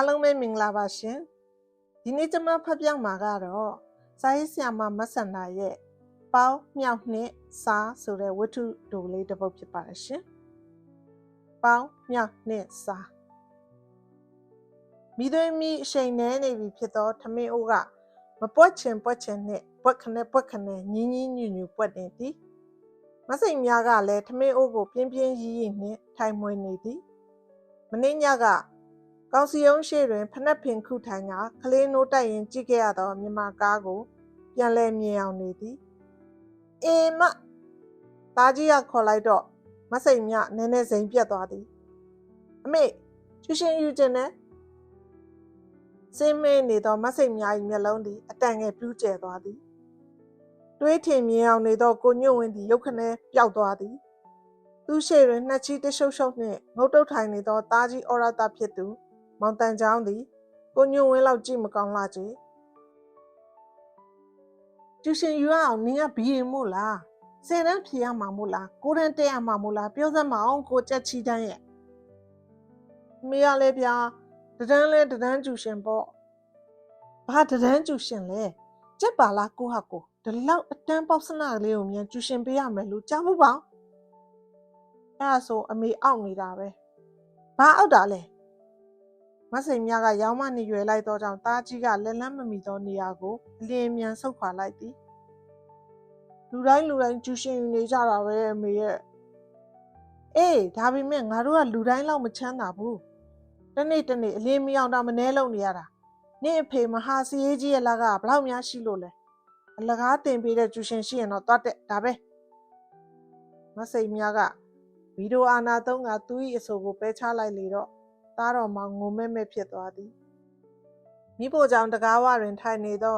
အားလုံးပဲမင်္ဂလာပါရှင်ဒီနေ့ကျွန်မဖတ်ပြမှာကတော့စာရေးဆရာမမဆန္ဒရဲ့ပေါင်းမြောက်နှစ်စာဆိုတဲ့ဝတ္ထုတိုလေးတစ်ပုဒ်ဖြစ်ပါတယ်ရှင်ပေါင်းမြောက်နှစ်စာမိသွေးမိအချိန်နဲ့နေပြီဖြစ်သောထမင်းအိုးကမပွက်ချင်ပွက်ချင်နဲ့ပွက်ခနဲ့ပွက်ခနဲ့ညင်းညင်းညူညူပွက်နေသည်မစိမ်များကလည်းထမင်းအိုးကိုပြင်းပြင်းရီးရီးနှင့်ထိုင်မွေနေသည်မင်းညက ကောင်စီယုံရှိတွင်ဖနက်ဖင်ခုထိုင်ကကလေးနိုးတိုက်ရင်ကြည့်ခဲ့ရသောမြမကားကိုပြန်လဲမြင်အောင်နေသည်အေမသားကြီးကခေါ်လိုက်တော့မစိမ်မြနည်းနည်းစိမ်ပြတ်သွားသည်အမေချူရှင်ယူခြင်းနဲ့စင်းမဲနေသောမစိမ်မြ၏မျက်လုံးသည်အတန်ငယ်ပြူးကျဲသွားသည်တွေးထင်မြင်အောင်နေသောကိုညွန့်ဝင်းသည်ရုတ်ခနဲပျောက်သွားသည်သူရှိတွင်နှစ်ချီတရှုပ်ရှုပ်နှင့်ငုတ်တုတ်ထိုင်နေသောသားကြီးအော်ရတာဖြစ်သူ မောင်တန်ချောင်းသည်ကိုညွန့်ဝင်းလောက်ကြည့်မကောင်းလာချေကျူရှင်ယူရအောင်နင်ကဘီရင်မို့လားဆယ်တန်းဖြေရမှာမို့လားကိုတန်းတက်ရမှာမို့လားပြောစမ်းမအောင်ကိုကြက်ချီတန်းရဲ့မေရလဲဗျာတဒန်းလဲတဒန်းကျူရှင်ပေါ့ဘာတဒန်းကျူရှင်လဲကြက်ပါလားကိုဟာကိုဒီလောက်အတန်းပေါက်စနာလေးကိုမြန်ကျူရှင်ပေးရမယ်လို့ကြားဖို့ပါအဲ့ဒါဆိုအမေအောက်နေတာပဲဘာအောက်တာလဲ မဆိန်မြကရောင်းမနေရွယ်လိုက်သောကြောင့်တားကြီးကလက်လန်းမမီသောနေရာကိုအလင်းမြန်ဆုတ်ခွာလိုက်သည်လူတိုင်းလူတိုင်းကျူရှင်ယူနေကြတာပဲအမေရဲ့အေးဒါပေမဲ့ငါတို့ကလူတိုင်းလောက်မချမ်းသာဘူးတနေ့တနေ့အလင်းမယောင်တော့မနှဲလုံးနေရတာနေ့အဖေမဟာစီရေးကြီးရဲ့လကဘလောက်များရှိလို့လဲအလကားတင်ပေးတဲ့ကျူရှင်ရှိရင်တော့တွတ်တဲ့ဒါပဲမဆိန်မြကဗီဒီယိုအာနာသုံးကသူ့၏အဆိုကိုပယ်ချလိုက်လေတော့ သားတော်မောင်ငုံမဲ့မဲ့ဖြစ်သွားသည်မိဖို့ကြောင့်တကားဝတွင်ထိုင်နေသော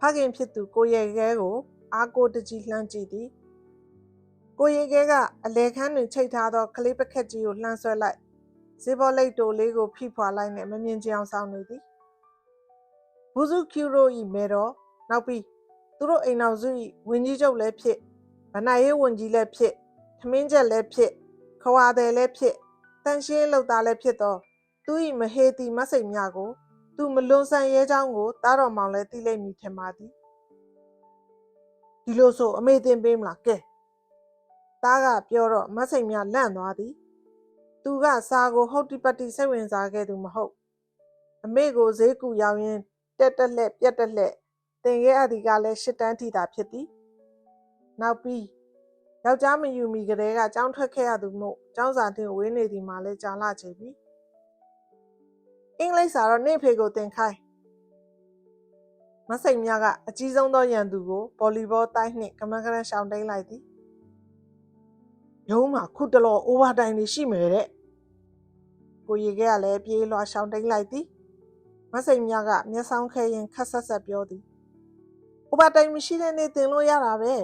ဖခင်ဖြစ်သူကိုရဲခဲကိုအားကိုတကြီးလှမ်းကြည့်သည်ကိုရဲခဲကအလဲခန်းတွင်ချိတ်ထားသောကလေးပကက်ကြီးကိုလှမ်းဆွဲလိုက်ဇေဘောလိတ်တိုလေးကိုဖိဖွာလိုက်နှင့်မမြင်ကြအောင်ဆောင်နေသည်ဘူဇုကျူရိုဤမဲတော်နောက်ပြီးသူတို့အိမ်တော်စုဤဝင်းကြီးချုပ်လည်းဖြစ်ဗနိုင်ရေးဝန်ကြီးလည်းဖြစ်ထမင်းချက်လည်းဖြစ်ခွာတယ်လည်းဖြစ် တန်ရှင်းလောက်သားလည်းဖြစ်သောသူ၏မဟေတီမဆိတ်များကို သူမလွန်ဆန်ရဲချောင်းကိုတားတော်မောင်လည်းသိလိမ့်မည်ထင်ပါသည်ဒီလိုဆိုအမေတင်ပေးမလားကဲတားကပြောတော့မဆိတ်များလန့်သွားသည် သူကစာကိုဟုတ်တိပတ်တိစိတ်ဝင်စားခဲ့သူမဟုတ် အမေကိုဈေးကူရောက်ရင်တက်တက်လက်ပြက်တက်လက်တင်ခဲ့အသည်ကလည်းရှစ်တန်းထိတာဖြစ်သည်နောက်ပြီး ယောက်ျားမယူမီကလေးကကြောင်းထွက်ခဲ့ရသူမို့ကျောင်းစာတင်ဝေးနေသည်မှလည်းကြာလာချေပြီအင်္ဂလိပ်စာတော့နေဖေကိုသင်ခိုင်းမဆိတ်မြကအကြီးဆုံးသောရန်သူကိုဗော်လီဘောတိုင်းနှင့်ကမန်းကရန်ရှောင်းတိန်လိုက်သည်ရုံးမှာခုတလောအိုဗာတိုင်းနေရှိမယ်တဲ့ကိုရီကလည်းပြေးလွှာရှောင်းတိန်လိုက်သည်မဆိတ်မြကမျက်စောင်းခဲရင်ခက်ဆက်ဆက်ပြောသည်အိုဗာတိုင်းမရှိတဲ့နေ့တင်လို့ရတာပဲ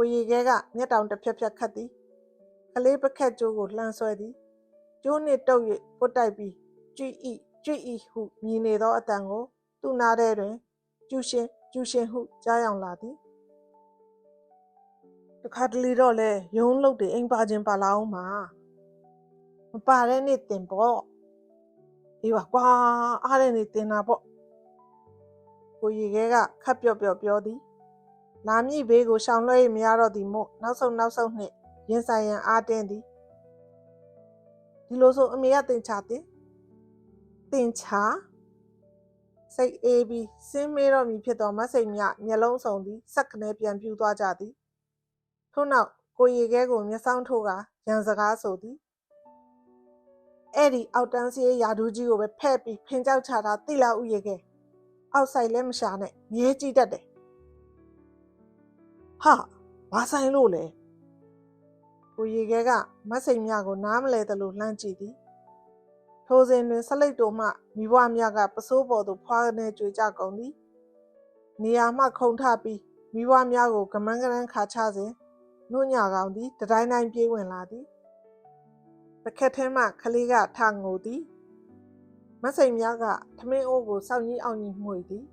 ကိုရီခဲကမျက်တောင်တစ်ဖြက်ဖြက်ခတ်သည်ကလေးပကက်ကျိုးကိုလှမ်းဆွဲသည်ကျိုးနှင့်တုပ်၍ပုတ်တိုက်ပြီးကြွဤကြွဤဟုမြည်နေသောအတန်ကိုသူ့နားထဲတွင်ကျူရှင်ကျူရှင်ဟုကြားရောက်လာသည်တခါတလေတော့လဲရုံးလုတ်တွေအိမ်ပါခြင်းပါလာအောင်မှာမပါတဲ့နေ့တင်ပေါ့အေးပါကွာအားတဲ့နေ့တင်တာပေါ့ကိုရီခဲကခပ်ပျော့ပျော့ပြောသည် လာမည့်ဘေးကိုရှောင်လွှဲ၍မရတော့သည်မို့နောက်ဆုံးနောက်ဆုံးနှင့်ရင်ဆိုင်ရန်အားတင်းသည်ဒီလိုဆိုအမေကတင်ချတင်တင်ချစိတ်အေးပြီးစင်းမေးတော့မည်ဖြစ်သောမဆိတ်မြမျက်လုံးစုံသည်စက်ကနေပြန်ပြူသွားကြသည်ထို့နောက်ကိုရီခဲကိုမျက်စောင်းထိုးကရန်စကားဆိုသည်အဲ့ဒီအောက်တန်းစီရာဒူးကြီးကိုပဲဖဲ့ပြီးဖင်ကြောက်ချတာတိလာဥရေခဲအောက်ဆိုင်လည်းမရှာနဲ့မြဲကြည့်တတ်တယ် ဟာဘာဆိုင်လို့လဲကိုရီခဲကမတ်စိန်မြကိုနားမလဲသလိုလှမ်းကြည့်သည်ထိုစဉ်တွင်ဆက်လိတ်တို့မှမိဘမြကပစိုးပေါ်သို့ဖွာနေကြွေကြကုန်သည်နေရာမှခုံထပြီးမိဘမြကိုကမန်းကရန်ခါချစဉ်နှုတ်ညာကောင်သည်တတိုင်းတိုင်းပြေးဝင်လာသည်ပကက်ထဲမှကလေးကထငိုသည်မတ်စိန်မြကထမင်းအိုးကိုစောင့်ကြီးအောင်ကြီးမှုသည်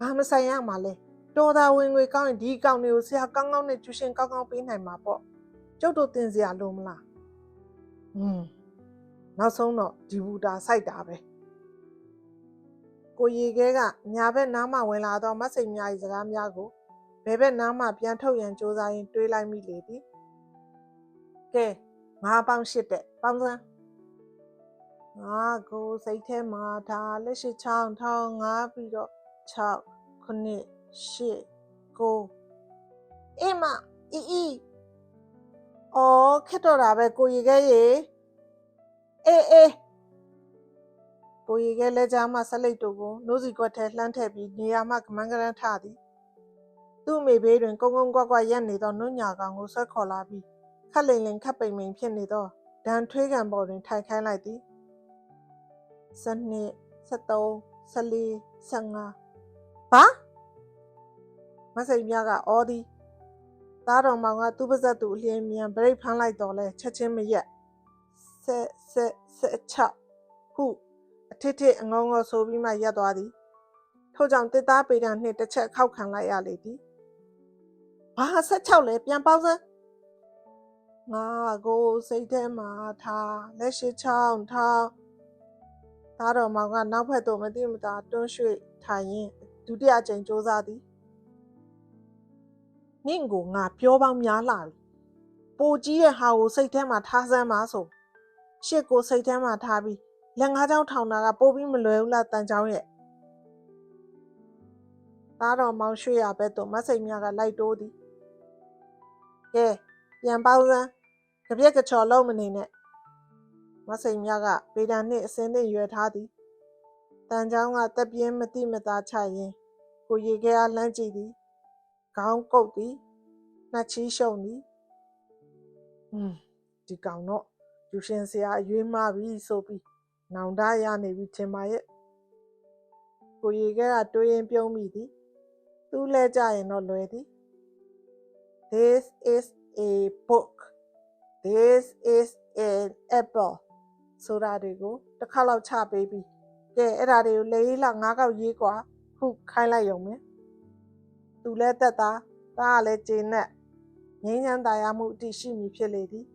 ဘာမဆိုင်ရမှာလဲ တော်သာဝင်ငွေကောင်းရင်ဒီအကောင်တွေကိုဆရာကောင်းကောင်းနဲ့ကျူရှင်ကောင်းကောင်းပေးနိုင်မှာပေါ့ကျုပ်တို့တင်စရာလိုမလားอืมနောက်ဆုံးတော့ဒီဘူတာစိုက်တာပဲကိုရီခဲကညာဘက်နားမှဝင်လာတော့မတ်စိန်များ၏စကားများကိုဘယ်ဘက်နားမှပြန်ထုတ်ရန်စူးစမ်းရင်းတွေးလိုက်မိလေသည်ကဲငါပေါင်းရှစ်တဲ့ပေါင်းစမ်းငါကိုစိတ်ထဲမှာဒါလက်ရှိချောင်းထောင်းငါပြီးတော့6ခုနှစ် 8ကိုအေးမအီအီအော်ခက်တော့တာပဲကိုရီခဲရေအေးအေးကိုရီခဲလက်ကြားမှဆက်လိုက်တို့ကိုနိုးစီကွက်ထဲလှမ်းထည့်ပြီးနေရာမှကမန်းကရန်ထသည်သူ့အမေဘေးတွင်ကုန်းကုန်းကွက်ကွက်ရက်နေသောနုညာကောင်ကိုဆွဲခေါ်လာပြီးခက်လိမ်လိမ်ခက်ပိန်ပိန်ဖြစ်နေသောဒန်ထွေးကန်ပေါ်တွင်ထိုင်ခိုင်းလိုက်သည်စနစ်73 14 15ဘာ မစိန်မြကအော်သည်သားတော်မောင်ကသူ့ပါဇက်သူအလျင်မြန်ဗရိတ်ဖမ်းလိုက်တော့လဲချက်ချင်းမရက်ဆက်ဆက်ဆက်ချဟုအထစ်ထစ်အငုံငုံဆိုပြီးမှရက်သွားသည်ထို့ကြောင့်တစ်သားပေတံနှင့်တစ်ချက်ခောက်ခံလိုက်ရလေသည်ဘာဆက်ချောက်လဲပြန်ပေါင်းစမ်းငါကိုစိတ်ထဲမှာထားလက်ရှိချောင်းထားသားတော်မောင်ကနောက်ဖက်သို့မတိမတာတွန်းရွှေ့ထိုင်ရင်းဒုတိယအကြိမ်စ조사သည် နင့်ကိုငါပြောပေါင်းများလာပြီပိုကြီးရဲ့ဟာကိုစိတ်ထဲမှာထားစမ်းပါဆိုရှစ်ကိုစိတ်ထဲမှာထားပြီးလက်ငါးချောင်းထောင်တာကပိုပြီးမလွယ်ဘူးလားတန်ချောင်းရဲ့သားတော်မောင်ရွှေ့ရဘက်သို့မတ်စိတ်မြကလိုက်တိုးသည်ကဲပြန်ပေါင်းစမ်းကြပြက်ကချော်လုံးမနေနဲ့မစိန်မြကဗေဒာနှင့်အစင်းနှင့်ရွယ်ထားသည်တန်ချောင်းကတက်ပြင်းမတိမသားချရင်ကိုရေခဲအားလှမ်းကြည့်သည် ခေါင်းကုတ်သည်နှက်ချီးရှုံသည်ဟွန်းဒီကောင်တော့လူရှင်ဆရာအရွေးမပြီဆိုပြီးနောင်တရနေပြီထင်ပါရဲ့ကိုရီကဲကတွေးရင်ပြုံးမိသည်သူလဲကြရင်တော့လွယ်သည် This is a book This is an apple ဆိုတာတွေကိုတစ်ခါလောက်ချပေးပြီးကဲအဲ့ဒါတွေကိုလေးလာငါးကောက်ရေးကွာခုခိုင်းလိုက်ရုံပဲ သူလည်းသက်သာတာကလည်းကျေနပ်ငြိမ်းချမ်းသာယာမှုအတိရှိမည်ဖြစ်လေသည်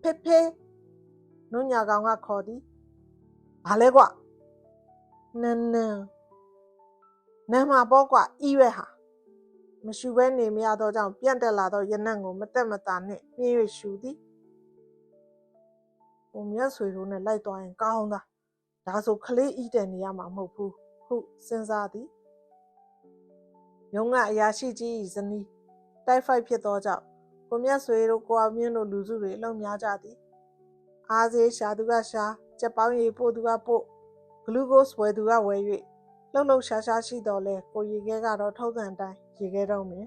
ဖေဖေနုညာကောင်ကခေါ်သည်ဘာလဲကွနန်းနန်းနမ်းမှာပေါ့ကွဤရွယ်ဟာမရှူဘဲနေမရတော့ကြောင့်ပြန့်တက်လာသောရနံ့ကိုမတက်မတာနှင့်ပြင်း၍ရှူသည်။ပုံမြတ်ဆွေတို့နဲ့လိုက်သွားရင်ကောင်းတာ။ဒါဆိုခလေးဤတဲ့နေရမှာမဟုတ်ဘူး။ဟုတ်စဉ်းစားသည် ရုံးကအရာရှိကြီး၏ဇနီးတိုက်ဖိုက်ဖြစ်သောကြောင့်ကိုမြတ်ဆွေတို့ကိုအောင်မြင့်တို့လူစုတွေအလုံးများကြသည်။အားစေးရှာသူကရှာကြက်ပေါင်းရည်ပို့သူကပို့ဂလူကိုစ်ဝယ်သူကဝယ်၍လှုပ်လှုပ်ရှားရှားရှိတော်လဲကိုရီခဲကတော့ထုံးစံတိုင်းရေခဲတော့မယ်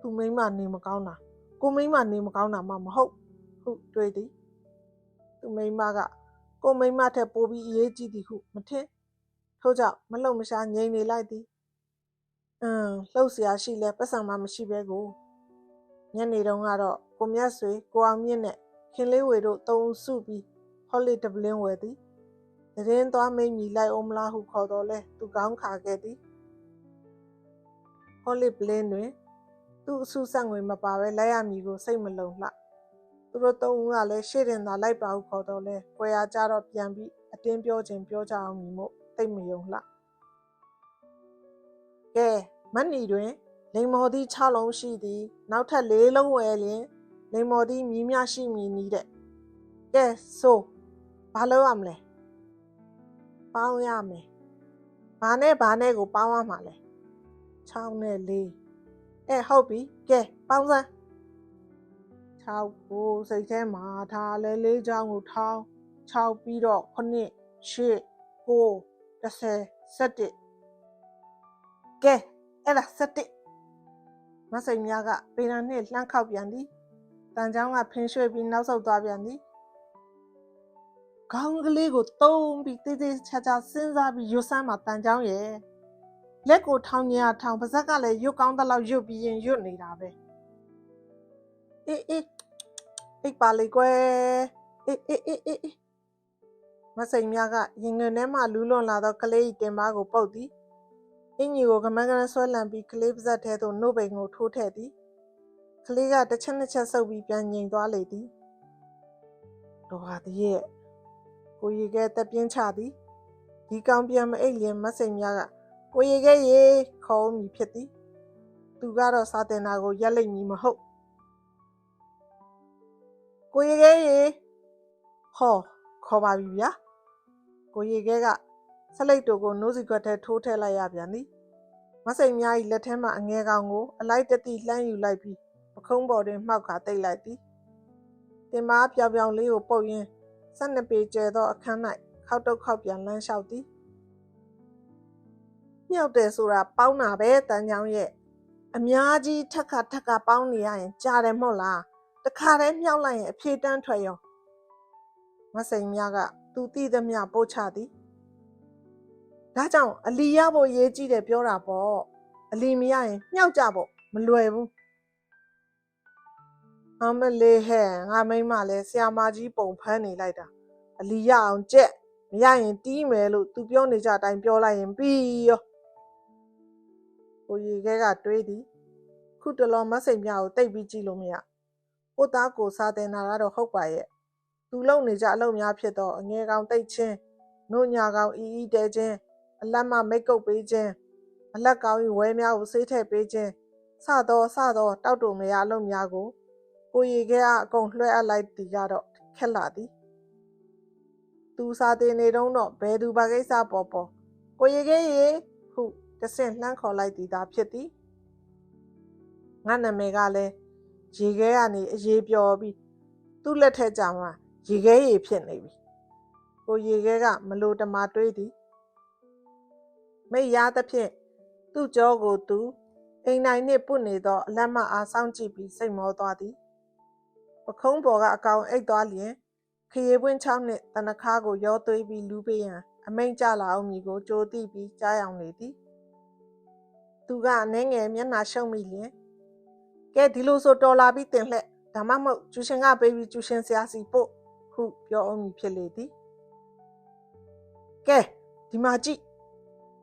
သူမိမနေမကောင်းတာကိုမိမနေမကောင်းတာမှမဟုတ်ဟုတွေးသည်သူမိမကကိုမိမထက်ပိုပြီးအရေးကြီးသည်ဟုမထင်ထို့ကြောင့်မလှုပ်မရှားငြိမ်နေလိုက်သည် အင်းလှုပ်ရှားရှိလဲပတ်စံမှမရှိပဲကိုညနေတုန်းကတော့ကိုမြတ်ဆွေကိုအောင်မြင့်နဲ့ခင်လေးဝေတို့တုံစုပြီးဟောလီဒဗလင်းဝယ်သည်တရင်သွားမိတ်မီလိုက်အောင်မလားဟုခေါ်တော်လဲသူကောင်းခါခဲ့သည်ဟောလီဘလင်းတွင်သူ့အဆုဆက်ငွေမပါပဲလက်ရမည်ကိုစိတ်မလုံလှသူတို့သုံးဦးကလည်းရှေ့တင်သာလိုက်ပါဟုခေါ်တော်လဲကွယ်ရာကြတော့ပြန်ပြီးအတင်းပြောခြင်းပြောကြအောင်မည်မို့သိမယုံလှကဲ မတ်နီတွင်လိမ္မော်သည့်6လုံးရှိသည် နောက်ထပ်၄လုံးဝယ်လျင်လိမ္မော်သည့်မြည်များရှိမည်နီးတဲ့ကဲဆိုဘာလုပ်ရမလဲပေါင်းရမယ်ဘာနဲ့ဘာနဲ့ကိုပေါင်းရမှာလဲ6နဲ့4အဲဟုတ်ပြီကဲပေါင်းစမ်း6ကိုစိတ်ထဲမှာထားလဲ၄ချောင်းကိုထောင်း6ပြီးတော့9 8 9 10 17ကဲ အဲ့ဒါ17မဆိုင်များကပေနာနဲ့လှမ်းခောက်ပြန်သည်တန်ချောင်းကဖင်းရွှေ့ပြီးနောက်ဆုတ်သွားပြန်သည်ခေါင်းကလေးကိုတုံးပြီးတေးသေးချာချာစဉ်းစားပြီးရွတ်ဆမ်းမှတန်ချောင်းရဲ့လက်ကိုထောင်ညာထောင်ပါဇက်ကလည်းရွတ်ကောင်းတဲ့လောက်ရွတ်ပြီးရင်ရွတ်နေတာပဲအေးအေးအိတ်ပါလေကွယ်အေးအေးအေးအေးမစိန်မြကရင်ငွေထဲမှလူးလွန်လာသောကလေးတင်ပါကိုပုတ်သည် အင်ကြီးကိုကမန်းကန်းဆွဲလန့်ပြီးကလေးပါဇက်ထဲသို့နှုတ်ပိန်ကိုထိုးထည့်သည်ကလေးကတစ်ချက်နှစ်ချက်ဆုပ်ပြီးပြန်ငြိမ်သွားလေသည်တော်ပါသည်ရဲ့ကိုရီကဲတက်ပြင်းချသည်ဒီကောင်ပြန်မအိတ်လျင်မတ်စိန်များကကိုရီကဲရေခေါ်မိဖြစ်သည်သူကတော့စာတင်တာကိုရက်လိုက်မည်မဟုတ်ကိုရီကဲရေဟောခေါ်ပါပြီဗျာကိုရီကဲက ဆက်လိုက်တို့ကိုနိုးစီကွက်ထဲထိုးထည့်လိုက်ရပြန်သည်မတ်စိန်များ၏လက်ထဲမှအငဲကောင်ကိုအလိုက်တတိလှမ်းယူလိုက်ပြီးပခုံးပေါ်တွင်မှောက်ခါတိတ်လိုက်သည်တင်မာပြောင်ပြောင်လေးကိုပုတ်ရင်း၁၂ပေကျဲသောအခန်း၌ခောက်တုတ်ခောက်ပြန်လမ်းလျှောက်သည်မြောက်တယ်ဆိုတာပေါင်းတာပဲတန်းချောင်းရဲ့အများကြီးထက်ခါထက်ခါပေါင်းနေရရင်ကြားတယ်မဟုတ်လားတခါတည်းမြောက်လိုက်ရင်အဖြေတန်းထွက်ရောမစိန်မြကသူတိသမျှပို့ချသည် ဒါကြောင့်အလီရဖို့ရေးကြည့်တယ်ပြောတာပေါ့အလီမရရင်မြောက်ကြဖို့မလွယ်ဘူးအမလေးဟဲ့ငါမိမလဲဆရာမကြီးပုံဖမ်းနေလိုက်တာအလီရအောင်ကြက်မရရင်တီးမယ်လို့သူပြောနေကြအတိုင်းပြောလိုက်ရင်ပြီးရောကိုရီခဲကတွေးသည်ခုတလောမတ်စိန်ပြကိုတိတ်ပြီးကြည့်လို့မရကိုသားကိုစားတင်တာကတော့ဟုတ်ပါရဲ့သူလုံနေကြအလုံများဖြစ်တော့အငယ်ကောင်တိတ်ချင်းနို့ညာကောင်အီအီတဲချင်း အလက်မမိတ်ကုတ်ပေးခြင်းအလက်ကောင်ကြီးဝဲများကိုဆေးထည့်ပေးခြင်းစတော့စတော့တောက်တူမရအလုံများကို ကိုရီခဲကအကုန်လွှဲအပ်လိုက်သည်ကတော့ခက်လာသည်သူစာတင်နေတော့တော့ဘယ်သူဘာကိစ္စပေါ်ပေါ်ကိုရီခဲရေဟုတဆင့်လှမ်းခေါ်လိုက်သည်သာဖြစ်သည်ငါနာမည်ကလည်းရေခဲကနေအရေးပျော်ပြီးသူ့လက်ထက်ကြမှာရေခဲရေဖြစ်နေပြီကိုရေခဲကမလို့တမာတွေးသည် မိတ်ရသဖြင့်သူ့ကြောကိုသူအိမ်နိုင်နှင့်ပုတ်နေသောအလက်မအားစောင့်ကြည့်ပြီးစိတ်မောသွားသည်ပခုံးပေါ်ကအကောင်အိတ်သွားလျင်ခရီးပွင့်ချောင်းနှင့်တနခါကိုရောသွေးပြီးလူပေးရန်အမိန့်ကြလာအောင်မည်ကိုကြိုသိပြီးကြားရောင်နေသည်သူကအနေငယ်မျက်နှာရှုံမိလျင်ကဲဒီလိုဆိုတော်လာပြီးတင်လှက်ဒါမှမဟုတ်ကျူရှင်ကပေးပြီးကျူရှင်ဆရာစီပို့ဟုပြောအောင်မည်ဖြစ်လေသည်ကဲဒီမှာကြည့်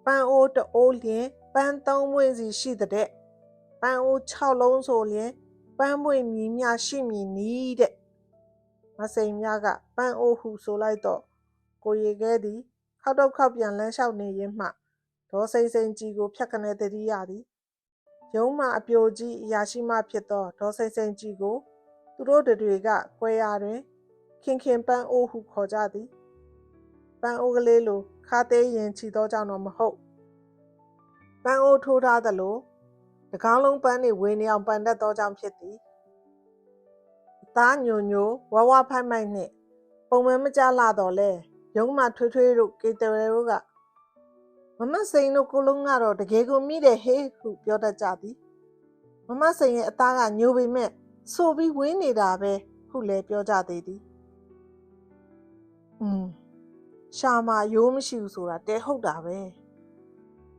ပန်းအိုးတအိုးလျင်ပန်းသုံးဝင်းစီရှိတဲ့ပန်းအိုး6လုံးဆိုလျင်ပန်းပွင့်မြည်မြရှိမည်နီးတဲ့မစိန်မြကပန်းအိုးဟုဆိုလိုက်တော့ကိုရီခဲသည်ခောက်တော့ခောက်ပြန်လမ်းလျှောက်နေရင်းမှဒေါ်စိန်စိန်ကြီးကိုဖြတ်ကနေတတိရသည်ရုံးမှအပြိုကြီးအရာရှိမှဖြစ်သောဒေါ်စိန်စိန်ကြီးကို သူတို့တွေကကွဲရာတွင်ခင်ခင်ပန်းအိုးဟုခေါ်ကြသည်ပန်းအိုးကလေးလို ခါသေးရင်ချီသောကြောင့်တော့မဟုတ်ပန်းအိုးထိုးထားသလိုတကောင်းလုံးပန်းနေဝေနေအောင်ပန်တတ်သောကြောင့်ဖြစ်သည်အသားညိုညိုဝဝဖိုက်မိုက်နှင့်ပုံမှန်မကြလာတော့လဲရုံးမှထွေးထွေးတို့ကေတရတို့ကမမစိန်တို့ကိုလုံးကတော့တကယ်ကိုမိတယ်ဟေးဟုပြောတတ်ကြသည်မမစိန်ရဲ့အသားကညိုပေမဲ့ဆိုပြီးဝင်းနေတာပဲဟုလည်းပြောကြသေးသည်อืม ရှာမရိုးမရှိဘူးဆိုတာတဲဟုတ်တာပဲ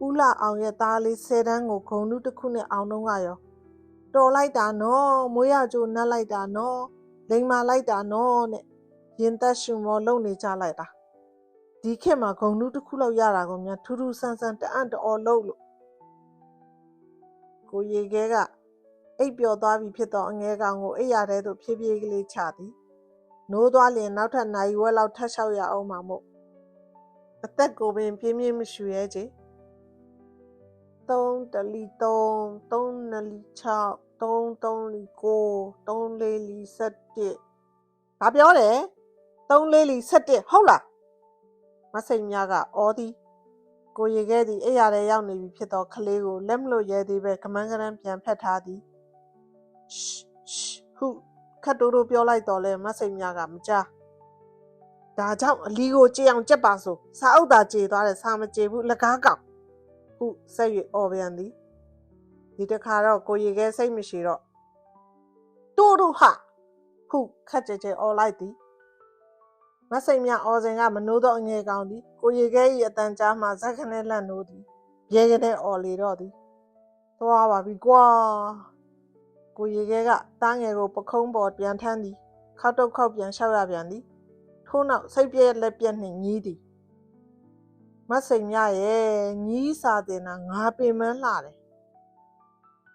ဦးလာအောင်ရဲ့သားလေးဆယ်တန်းကိုဂုံနုတစ်ခုနဲ့အောင်တော့ကရောတော်လိုက်တာနော်မွေးရကြိုနတ်လိုက်တာနော်လိန်မာလိုက်တာနော်နဲ့ရင်သက်ရှုံမောလုံနေကြလိုက်တာဒီခေတ်မှာဂုံနုတစ်ခုလောက်ရတာကိုများထူးထူးဆန်းဆန်းတအံ့တော်လို့လို့ကိုရေခဲကအိပ်ပျော်သွားပြီဖြစ်သောအငဲကောင်ကိုအိပ်ရတဲ့သို့ဖြည်းဖြည်းကလေးချသည်နိုးသွားလျင်နောက်ထပ်နိုင်ဝဲလောက်ထပ်လျှောက်ရအောင်မှာမို့ အသက်ကိုပင်ပြင်းပြင်းမရှူရဲချေ3တလီ3 3နလီ6 3 3လီ9 3လေးလီ17ဘာပြောတယ်3လေးလီ17ဟုတ်လားမစိန်များကအော်သည်ကိုရေခဲသည်အဲ့ရတဲ့ရောက်နေပြီဖြစ်သောကလေးကိုလက်မလို့ရဲသေးပဲကမန်းကရန်ပြန်ဖက်ထားသည်ရှ်ရှ်ဟုခတ်တိုးတိုးပြောလိုက်တော့လဲမစိန်များကမကြား ဒါကြောင့်အလီကိုကြည်အောင်ကြက်ပါဆိုစာအုပ်သာကြေသွားတယ်စာမကြေဘူးလကားကောင်ဟုဆက်၍အော်ပြန်သည်ဒီတခါတော့ကိုရီခဲစိတ်မရှိတော့တို့တို့ဟာဟုခက်ကြဲကြဲအော်လိုက်သည်မဆိုင်မြအော်စင်ကမနိုးတော့အငယ်ကောင်သည်ကိုရီခဲ၏အတန်ကြားမှဇက်ခနဲ့လန့်နိုးသည်ရဲရဲနဲ့အော်လေတော့သည်သွားပါပြီကွာကိုရီခဲကတားငယ်ကိုပခုံးပေါ်ပြန်ထမ်းသည်ခောက်တုတ်ခောက်ပြန်လျှောက်ရပြန်သည် ထို့နောက်စိတ်ပြည့်လက်ပြက်နှင့်ညီးသည်မစိန်မြရဲ့ညီးစာတင်တာငါပင်မလှတယ်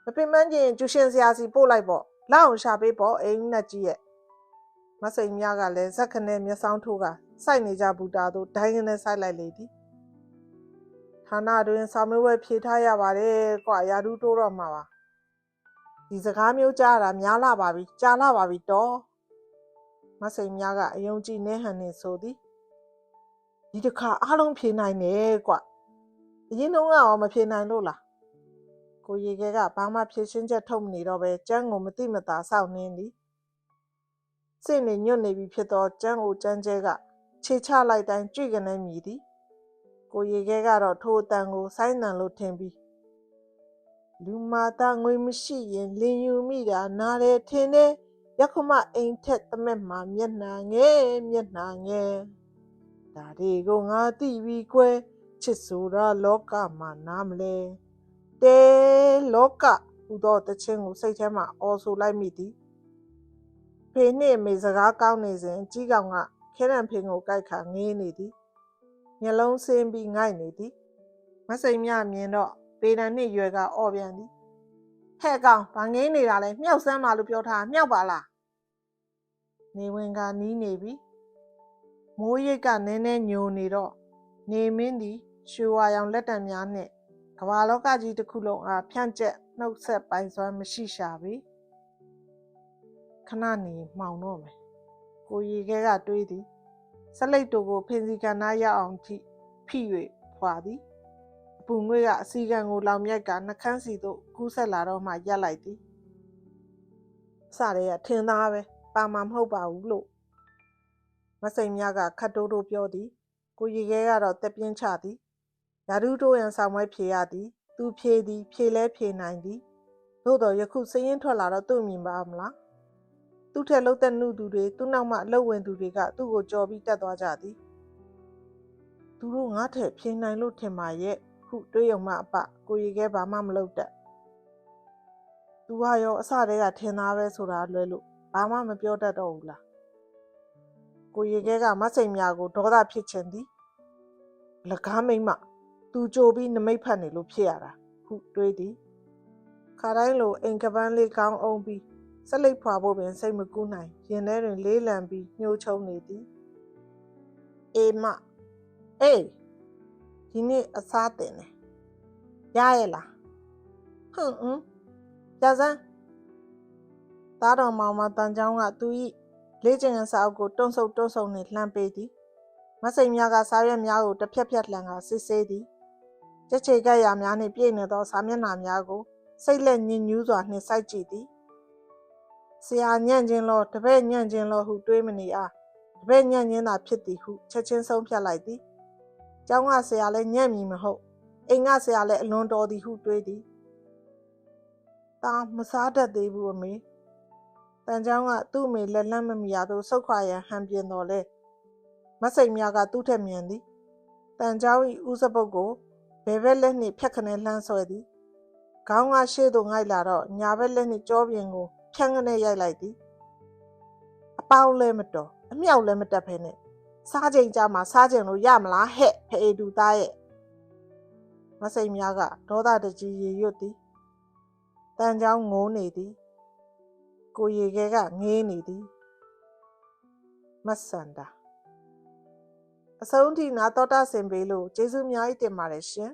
မပင်မကျင်ကျူရှင်ဆရာစီပို့လိုက်ပေါ့လောက်အောင်ရှာပေးပေါ့အိမ်နဲ့ကြီးရဲ့မစိန်မြကလည်းဇက်ခနဲ့မျက်စောင်းထိုးကစိုက်နေကြဘူးတာတို့ဒိုင်းကနေစိုက်လိုက်လေသည်ဌာနတွင်စာမေးပွဲဖြေထားရပါတယ်ကွာရာထူးတိုးတော့မှာပါဒီစကားမျိုးကြားတာများလာပါပြီကြားလာပါပြီတော့ မစိန်မြကအယုံကြည်နေဟန်နေဆိုသည်ဒီတစ်ခါအားလုံးဖြေနိုင်တယ်ကွာအရင်တော့ကရောမဖြေနိုင်လို့လားကိုရေခဲကဘာမှဖြေရှင်းချက်ထုတ်မနေတော့ပဲကျန်းကိုမတိမတာစောင့်နေသည်စိတ်နေညွတ်နေပြီဖြစ်သောကျန်းကိုကျန်းကျဲကခြေချလိုက်တိုင်းကြွေကနေမြည်သည်ကိုရေခဲကတော့ထိုအတန်ကိုဆိုင်းနံလို့ထင်ပြီးလူမာတာငွေမရှိရင်လင်ယူမိတာနားတယ်ထင်တယ် ယခုမှအိမ်ထက်တမက်မှာမျက်နှာငယ်မျက်နှာငယ်ဒါတွေကိုငါသိပြီကွယ်ချစ်ဆိုတာလောကမှာနားမလဲတဲလောကဟူသောတခြင်းကိုစိတ်ထဲမှာအော်ဆိုလိုက်မိသည်ဖေနှင့်အမေစကားကောင်းနေစဉ်ကြီးကောင်ကခဲရန်ဖင်ကိုကြိုက်ခါငေးနေသည်မျက်လုံးဆင်းပြီးငိုက်နေသည်မစိမ်မြမြင်တော့ပေတံနှင့်ရွယ်ကအော်ပြန်သည် ဟဲ့ကောင်ဘာငေးနေတာလဲမြောက်ဆန်းပါလို့ပြောထားမြောက်ပါလားနေဝင်ကနီးနေပြီမိုးရိပ်ကနည်းနည်းညိုနေတော့နေမင်းသည်ရွှေဝါရောင်လက်တံများနှင့်ကမ္ဘာလောကကြီးတစ်ခုလုံးအားဖြန့်ကျက်နှုတ်ဆက်ပိုင်စွမ်းမရှိရှာပြီခဏနေမှောင်တော့မယ်ကိုရီခဲကတွေးသည်ဆက်လိတ်တို့ကိုဖင်စီကန်နာရောက်အောင်ထိဖိ၍ဖွာသည်အ ပူငွေ့ကအစီကံကိုလောင်မြိုက်ကနှကန်းစီသို့ကူးဆက်လာတော့မှရက်လိုက်သည်စရဲကထင်သားပဲပါမှာမဟုတ်ပါဘူးလို့မစိန်မြကခတ်တိုးတိုးပြောသည်ကိုရီခဲကတော့တက်ပြင်းချသည်ယာရုတိုးရန်ဆောင်ပွဲဖြေရသည် သူဖြေသည် ဖြေလဲဖြေနိုင်သည်သို့တော်ယခုစည်ရင်ထွက်လာတော့သူ့မြင်ပါမလားသူ့ထက်လှုပ်သက်နှုသူတွေသူ့နောက်မှအလှုပ်ဝင်သူတွေကသူ့ကိုကြော်ပြီးတက်သွားကြသည်သူတို့ငါထက်ဖြေနိုင်လို့ထင်ပါရဲ့ ဟုတွေးရုံမှအပကိုရီခဲဘာမှမလုပ်တတ်သူကရောအစတည်းကထင်သားပဲဆိုတာလွဲလို့ဘာမှမပြောတတ်တော့ဘူးလားကိုရီခဲကမတ်စိန်မြာကိုဒေါသဖြစ်ချင်သည်လကားမိမ့်မသူကြိုပြီးနမိတ်ဖတ်နေလို့ဖြစ်ရတာဟုတွေးသည်ခါတိုင်းလိုအိမ်ကပန်းလေးကောင်းအောင်ပြီးဆက်လက်ဖွာဖို့ပင်စိတ်မကူးနိုင်ရင်ထဲတွင်လေးလံပြီးညှိုးချုံနေသည်အေးမအေး ဒီနေ့အစားတင်တယ်ရရဲ့လားဟွန်းဟွန်းကြစမ်းသားတော်မောင်မတန်ချောင်းကသူ၏လေးကျင်စာအုပ်ကိုတွန့်ဆုပ်တွန့်ဆုပ်နှင့်လှမ်းပေးသည်မစိန်များကစားရွက်များကိုတစ်ဖြက်ဖြက်လှန်ကစစ်ဆေးသည်ကြက်ချေကက်ရာများနှင့်ပြည့်နေသောစာမျက်နှာများကိုစိတ်လက်ညစ်ညူးစွာနှင့်စိုက်ကြည့်သည်ဆရာညံ့ခြင်းလောတပည့်ညံ့ခြင်းလောဟုတွေးမနေအားတပည့်ညံ့ခြင်းသာဖြစ်သည်ဟုချက်ချင်းဆုံးဖြတ်လိုက်သည်။ ကျောင်းကဆရာလည်းညံ့မည်မဟုတ်အိမ်ကဆရာလည်းအလွန်တော်သည်ဟုတွေးသည်။တာမစားတတ်သေးဘူးအမေ။တန်ကျောင်းကသူ့အမေလက်လန်းမမီရသို့ဆုတ်ခွာရန်ဟန်ပြင်းတော်လဲမစိန်များကသူ့ထက်မြန်သည်။တန်ကျောင်း၏ဥစပုတ်ကိုဘယ်ဘက်လက်နှင့်ဖြတ်ခနဲလှမ်းဆွဲသည်။ခေါင်းကရှေ့သို့ငိုက်လာတော့ညာဘက်လက်နှင့်ကြောပြင်ကိုဖြန်းကနေရိုက်လိုက်သည်အပေါင်းလည်းမတော်အမြောက်လည်းမတက်ဖဲနဲ့ စားချိန်ကြမှာစားချိန်လို့ရမလားဟဲ့ဖေတူသားရဲ့မစိန်များကဒေါသတကြီးရေရွတ်သည်တန်ချောင်းငိုးနေသည်ကိုရေခဲကငေးနေသည်မဆန္ဒာအဆုံးထိနာတော်တာဆင်ပေးလို့ကျေးဇူးအများကြီးတင်ပါတယ်ရှင်